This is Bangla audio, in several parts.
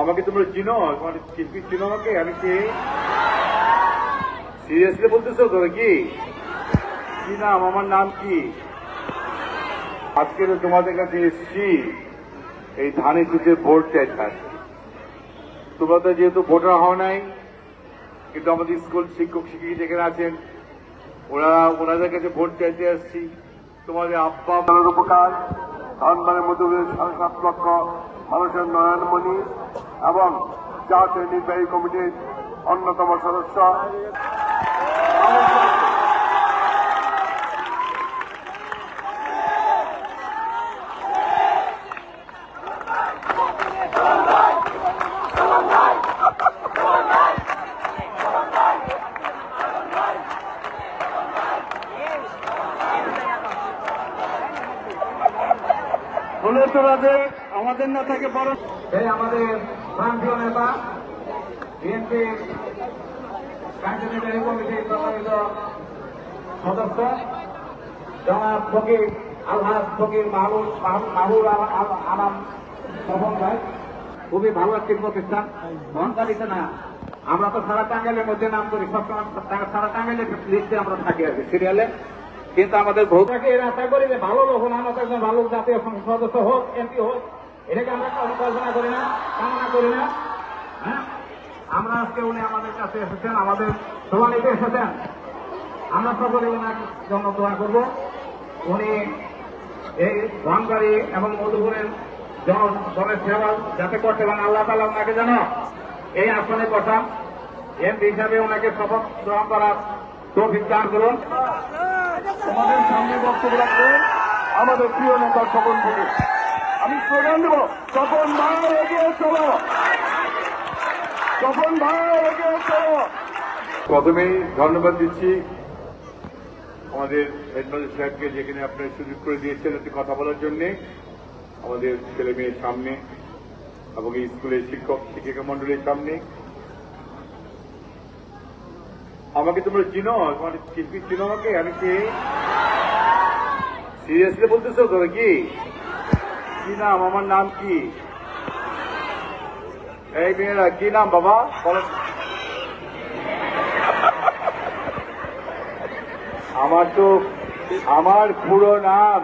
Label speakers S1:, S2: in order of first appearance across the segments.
S1: আমাকে তোমরা চিনো তোমার শিল্পী চিনো আমাকে? আমি কে? সিরিয়াসলি বলতেছো তো কি কি নাম? আমার নাম কি? আজকে তো তোমাদের কাছে এসছি, এই ধানে শীতে ভোট চাইতাম তোমরা তো যেহেতু ভোটার হও নাই, কিন্তু আমাদের স্কুল শিক্ষক শিক্ষিকা যেখানে আছেন, ওরা ওনাদের কাছে ভোট চাইতে আসছি তোমাদের আব্বা উপকার, ধানবানের মধ্যে সাড়ে সাত লক্ষ। মানুষের নয়নমণি এবং জাতীয় নির্বাহী কমিটির অন্যতম সদস্য। হলে তোমাদের আমাদের না থাকে বড়
S2: এই আমাদের প্রান্তীয় নেতা বিএনপি কার্যনির্বাহী কমিটির সম্মানিত সদস্য জনাব ফকির আলহাজ ফকির মাহবুব মাহবুব আল- আল- আনাম তপন ভাই। খুবই ভালো একটি প্রতিষ্ঠান। মহানকালিতে না। আমরা তো সারা টাঙ্গাইলের মধ্যে নাম করি সবসময় সারা টাঙ্গাইলের লিস্টে আমরা থাকি আর সিরিয়ালে কিন্তু আমাদের ভৌতাকে এর আশা করি যে ভালো লোক আমাদের একজন ভালো জাতীয় সংসদ সদস্য হোক এমপি হোক এটাকে আমরা কল্পনা করি না, কামনা করি না। হ্যাঁ? আমরা আজকে উনি আমাদের কাছে এসেছেন, আমাদের সভা নিতে এসেছেন। আমরা সকলে ওনার জন্য দোয়া করব। উনি এই ধনকারী এবং মধুপুরের জন জনের সেবা যাতে করতে পারেন, আল্লাহ তালা ওনাকে যেন এই আসনে কথা এমপি হিসাবে ওনাকে শপথ গ্রহণ করার তৌফিক দান করুন।
S1: আমাদের সামনে বক্তব্য রাখবে আমাদের প্রিয় নেতা স্বপন থেকে আমি স্লোগান দেব, স্বপন ভাই এগিয়ে চলো স্বপন ভাই এগিয়ে চলো প্রথমেই ধন্যবাদ দিচ্ছি আমাদের হেডমাস্টার সাহেবকে, যেখানে আপনার সুযোগ করে দিয়েছেন একটি কথা বলার জন্য, আমাদের ছেলে মেয়ের সামনে এবং স্কুলের শিক্ষক, শিক্ষিকা মন্ডলীর সামনে। আমাকে তোমরা চিনো, তোমার চিনো আমাকে? আমি কে? সিরিয়াসলি বলতেছো তো কি? কি নাম? আমার নাম কি? এই মেয়েরা, কি নাম বাবা? আমার তো, আমার পুরো নাম,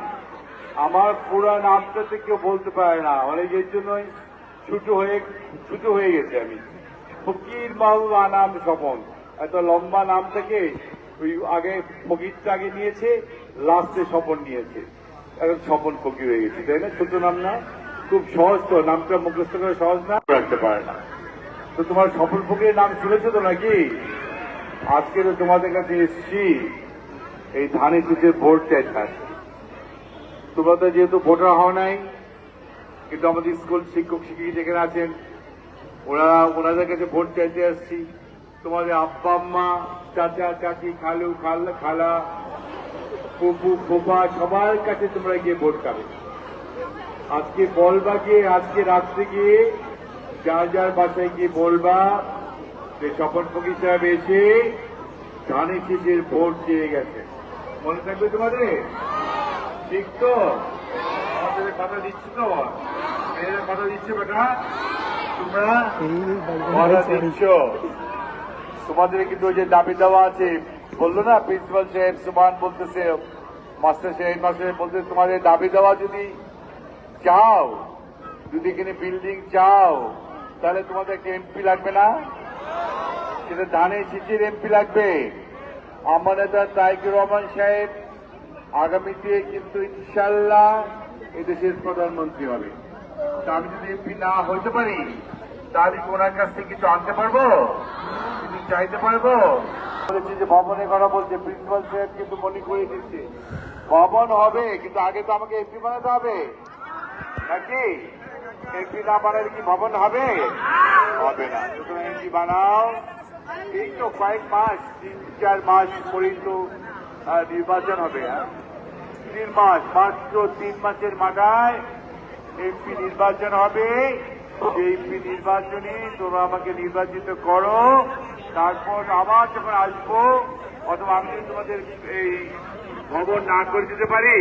S1: আমার পুরো নামটা তো কেউ বলতে পারে না। অনেকের জন্যই ছুটো হয়ে ছুটো হয়ে গেছে আমি। ফকির মাহবুব নাম স্বপন। এত লম্বা নাম থেকে ওই আগে ফকিরটা আগে নিয়েছে, লাস্টে স্বপন নিয়েছে। এখন স্বপন ফকির হয়ে গেছি, তাই না? ছোট নাম না, খুব সহজ তো, নামটা মুখস্থ করে সহজ না। রাখতে পারে না। তো তোমার স্বপন ফকিরের নাম শুনেছো তো নাকি? আজকে তো তোমাদের কাছে এসছি, এই ধানে শীতে ভোট চাইতাম তোমরা তো যেহেতু ভোটার হও নাই, কিন্তু আমাদের স্কুল শিক্ষক শিক্ষিকা যেখানে আছেন, ওরা ওনাদের কাছে ভোট চাইতে আসছি। তোমাদের আব্বা, আম্মা, চাচা, চাচি, খালু, খাল, খালা ফুপু ফোপা সবার কাছে তোমরা গিয়ে ভোট খাবে আজকে বলবা গিয়ে আজকে রাত্রে গিয়ে যার যার বাসায় গিয়ে বলবা যে স্বপন ফকির সাহেব এসে ধানে শীতের ভোট চেয়ে গেছে। মনে থাকবে তোমাদের? ঠিক তো? আমাদের কথা দিচ্ছি তো? মেয়েদের কথা দিচ্ছি বেটা? তোমরা কথা দিচ্ছ? তোমাদের কিন্তু ওই যে দাবি দেওয়া আছে বলল না প্রিন্সিপাল সাহেব সুমান বলতেছে মাস্টার সাহেব মাস্টার বলতে তোমাদের দাবি দেওয়া যদি চাও, যদি এখানে বিল্ডিং চাও, তাহলে তোমাদের একটা এমপি লাগবে না? সেটা ধানে শীতের এমপি লাগবে। আমার নেতা তাইকুর রহমান সাহেব আগামীতে কিন্তু ইনশাল্লাহ এই দেশের প্রধানমন্ত্রী হবে। আমি যদি এমপি না হইতে পারি, তাহলে ওনার কাছ থেকে কিছু আনতে পারব? কিছু চাইতে পারব? বলেছি যে ভবনের কথা বলছে, প্রিন্সিপাল সাহেব কিন্তু মনে করে দিচ্ছে। ভবন হবে, কিন্তু আগে তো আমাকে এমপি বানাতে হবে। নাকি? এমপি না বানালে কি ভবন হবে? হবে না। সুতরাং এমপি বানাও। এই তো কয়েক মাস, তিন, চার মাস পরেই তো নির্বাচন হবে হ্যাঁ? তিন মাস মাত্র তিন মাসের মাথায় এমপি নির্বাচন হবে। সেই এমপি নির্বাচনে তোমরা আমাকে নির্বাচিত করো। তারপর আবার যখন আসব, অথবা আমি তোমাদের এই ভবন না করে দিতে পারি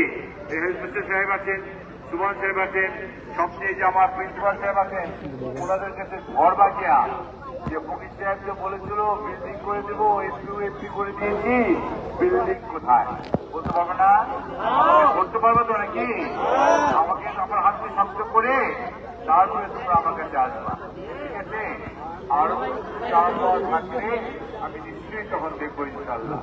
S1: হেডমাস্টার সাহেব আছেন, সুমন সাহেব আছেন সবচেয়ে যে আমার প্রিন্সিপাল সাহেব আছেন, ওনাদের কাছে ঘর বাকিয়া যে ফকির সাহেব যে বলেছিল বিল্ডিং করে দেবো এসপিউ এসপি করে দিয়েছি বিল্ডিং কোথায়? বলতে পারবে না? বলতে পারবে তো নাকি? আমাকে আমার হাতে শক্ত করে তারপরে তোমরা আমার কাছে আসবা। ঠিক আছে? আরও থাকলে আমি নিশ্চয়ই তখন দেখব ইনশাল্লাহ